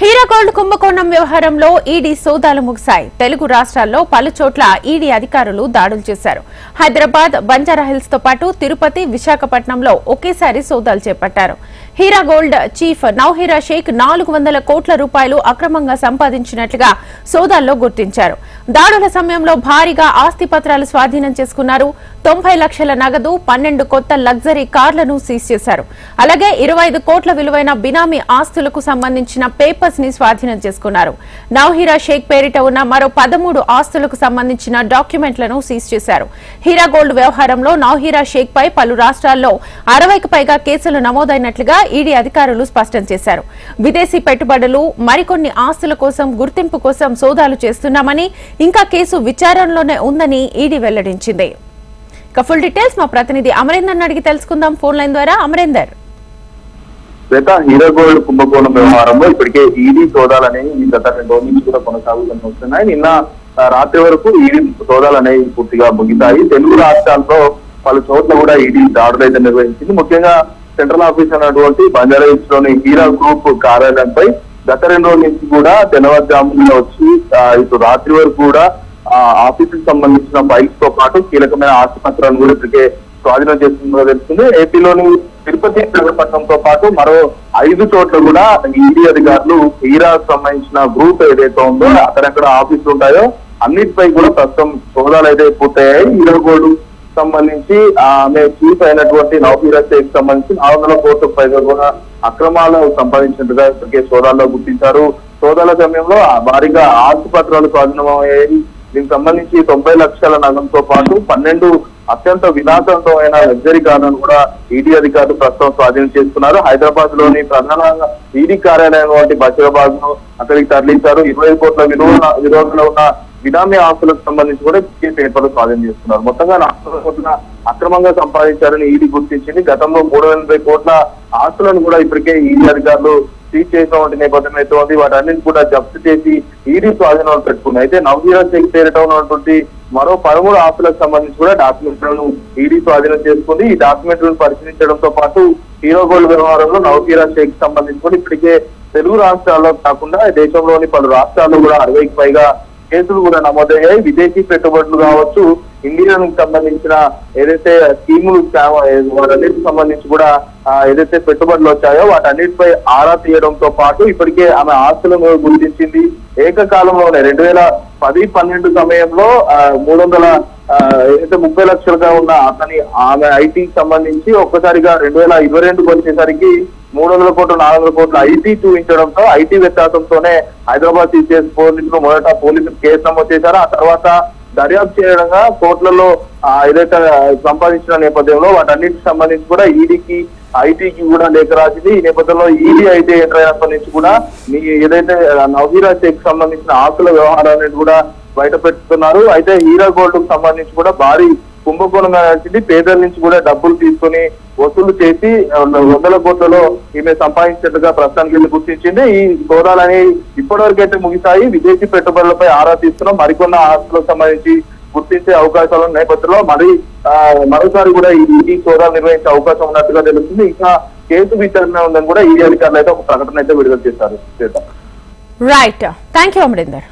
హీరాగోల్డ్ కుంభకోణం వ్యవహారంలో ఈడీ సోదాలు ముగిశాయి. తెలుగు రాష్ట్రాల్లో పలు చోట్ల ఈడీ అధికారులు దాడులు చేశారు. హైదరాబాద్ బంజారాహిల్స్తో పాటు తిరుపతి విశాఖపట్నంలో ఒకేసారి సోదాలు చేపట్టారు. హీరా గోల్డ్ చీఫ్ నౌహీరా షేక్ నాలుగు వందల కోట్ల రూపాయలు అక్రమంగా సంపాదించినట్లుగా సోదాల్లో గుర్తించారు. దాడుల సమయంలో భారీగా ఆస్తి పత్రాలు స్వాధీనం చేసుకున్నారు. తొంభై లక్షల నగదు పన్నెండు కొత్త లగ్జరీ కార్లను సీజ్ చేశారు. అలాగే ఇరవై ఐదు కోట్ల విలువైన బినామీ ఆస్తులకు సంబంధించిన పేపర్స్ని స్వాధీనం చేసుకున్నారు. నౌహీరా షేక్ పేరిట ఉన్న మరో పదమూడు ఆస్తులకు సంబంధించిన డాక్యుమెంట్లను సీజ్ చేశారు. హీరా గోల్డ్ వ్యవహారంలో నౌహీరా షేక్ పై పలు రాష్ట్రాల్లో అరవైకి పైగా కేసులు నమోదైనట్లుగా ఈడీ అధికారులు స్పష్టం చేశారు. విదేశీ పెట్టుబడులు మరికొన్ని ఆస్తుల కోసం గుర్తింపు కోసం సోదాలు చేస్తున్నామని ఇంకా కేసు విచారణలోనే ఉందని ఈడీ వెల్లడించింది. ఇక ఫుల్ డీటెయిల్స్ మా ప్రతినిధి అమరేందర్ అడిగి తెలుసుకుందాం. ఫోన్ లైన్ ద్వారా అమరేందర్. శ్వేత హీరో గోల్డ్ కుంభకోణం వ్యవహారంలో ఇప్పటికే ఈడీ సోదాలు అనేవి గత రెండు రోజుల నుంచి కూడా కొనసాగుతూ వస్తున్నాయి. నిన్న రాత్రి వరకు ఈడీ సోదాలు అనేవి పూర్తిగా ముగిశాయి. తెలుగు రాష్ట్రాల్లో పలు చోట్ల కూడా ఈడీ దాడులు అయితే నిర్వహించింది. ముఖ్యంగా సెంట్రల్ ఆఫీస్ అన్నటువంటి బంజారాహిల్స్లోని హీరా గ్రూప్ కార్యాలయంపై గత రెండు రోజుల నుంచి కూడా తెల్లవారుజామున వచ్చి ఇప్పుడు ఇటు రాత్రి వరకు కూడా ఆఫీస్కి సంబంధించిన ఫైల్స్తో పాటు కీలకమైన ఆస్తి పత్రాలను కూడా ఇప్పటికే స్వాధీనం చేస్తుందో తెలుస్తుంది. ఏపీలోని తిరుపతి నగరపట్నంతో పాటు మరో ఐదు చోట్ల కూడా ఈడీ అధికారులు హీరా సంబంధించిన గ్రూప్ ఏదైతే ఉందో అక్కడెక్కడ ఆఫీసులు ఉంటాయో అన్నిటిపై కూడా ప్రస్తుతం సోదాలు అయితే పూర్తయ్యాయి. ఈరోజు సంబంధించి ఆమె చీఫ్ అయినటువంటి నవహీరా షేక్ సంబంధించి నాలుగు వందల కోట్ల పైగా కూడా అక్రమాలు సంపాదించినట్టుగా ఇప్పటికే సోదాల్లో గుర్తించారు. సోదాల సమయంలో ఆ భారీగా ఆస్తి పత్రాలు స్వాధీనమయ్యాయి. దీనికి సంబంధించి తొంభై లక్షల నగంతో పాటు పన్నెండు అత్యంత విలాసవంతమైన లగ్జరీ కార్లను కూడా ఈడీ అధికారులు ప్రస్తుతం స్వాధీనం చేసుకున్నారు. హైదరాబాద్లోని ప్రధాన ఈడీ కార్యాలయం వంటి బషీరాబాద్ను అక్కడికి తరలించారు. ఇరవై కోట్ల విలువ విలువలో ఉన్న బినామీ ఆస్తులకు సంబంధించి కూడా పేపర్లు స్వాధీనం చేసుకున్నారు. మొత్తంగా ఆస్తుల కోట్ల అక్రమంగా సంపాదించారని ఈడీ గుర్తించింది. గతంలో మూడు వందల ఎనభై కోట్ల ఆస్తులను కూడా ఇప్పటికే ఈడీ అధికారులు సీజ్ చేసినటువంటి నేపథ్యం అయితే ఉంది. వాటన్నింటిని కూడా జప్తు చేసి ఈడీ స్వాధీనంలో పెట్టుకుంది అయితే నవీరా షేక్ పేరిట ఉన్నటువంటి మరో పదమూడు ఆస్తులకు సంబంధించి కూడా డాక్యుమెంట్లను ఈడీ స్వాధీనం చేసుకుంది. ఈ డాక్యుమెంట్లను పరిశీలించడంతో పాటు హీరో గోల్డ్ వ్యవహారంలో నవకీరా షేక్ సంబంధించి కూడా ఇప్పటికే తెలుగు రాష్ట్రాల్లో కాకుండా దేశంలోని పలు రాష్ట్రాల్లో కూడా అరవైకి పైగా కేసులు కూడా నమోదయ్యాయి. విదేశీ పెట్టుబడులు కావచ్చు ఇండియన్ సంబంధించిన ఏదైతే స్కీములు వాటన్నిటికి సంబంధించి కూడా ఏదైతే పెట్టుబడులు వచ్చాయో వాటన్నిటిపై ఆరా తీయడంతో పాటు ఇప్పటికే ఆమె ఆస్తులను గుర్తించింది. ఏకకాలంలోనే రెండు వేల పది పన్నెండు సమయంలో మూడు వందల ఏదైతే ముప్పై లక్షలుగా ఉన్న అతని ఆమె ఐటీకి సంబంధించి ఒక్కసారిగా రెండు వేల ఇరవై రెండుకి వచ్చేసరికి మూడు వందల కోట్లు నాలుగు వందల కోట్లు ఐటీ చూపించడంతో ఐటీ వ్యత్యాసంతోనే హైదరాబాద్ సిసిఎస్ పోలీసులు మొదట పోలీసులు కేసు నమోదు చేశారు. ఆ తర్వాత దర్యాప్తు చేయడంగా కోర్టులలో ఏదైతే సంపాదించిన నేపథ్యంలో వాటన్నిటికి సంబంధించి కూడా ఈడీకి ఐటీకి కూడా లేఖ రాసింది. ఈ నేపథ్యంలో ఈడీ అయితే ఎంటర్ నుంచి కూడా మీ ఏదైతే నవీరా షేక్ సంబంధించిన ఆస్తుల వ్యవహారాలను కూడా బయట పెట్టుతున్నారు అయితే హీరా గోల్డ్కు సంబంధించి కూడా భారీ కుంభకోణంగా నడిచింది. పేదల నుంచి కూడా డబ్బులు తీసుకొని వసూలు చేసి వందల కోట్లలో ఈమె సంపాదించినట్టుగా ప్రస్తుతానికి వెళ్ళి గుర్తించింది. ఈ సోదాలని ఇప్పటివరకు అయితే ముగిశాయి. విదేశీ పెట్టుబడులపై ఆరా తీస్తున్నాం. మరికొన్న ఆస్తులకు సంబంధించి గుర్తించే అవకాశాలు నేపథ్యంలో మరి మరోసారి కూడా ఈ సోదాలు నిర్వహించే అవకాశం ఉన్నట్టుగా తెలుస్తుంది. ఇంకా కేసు విచారణ ఉందని కూడా ఈ అధికారులు అయితే ఒక ప్రకటన అయితే విడుదల చేశారు. Right thank you Amarinder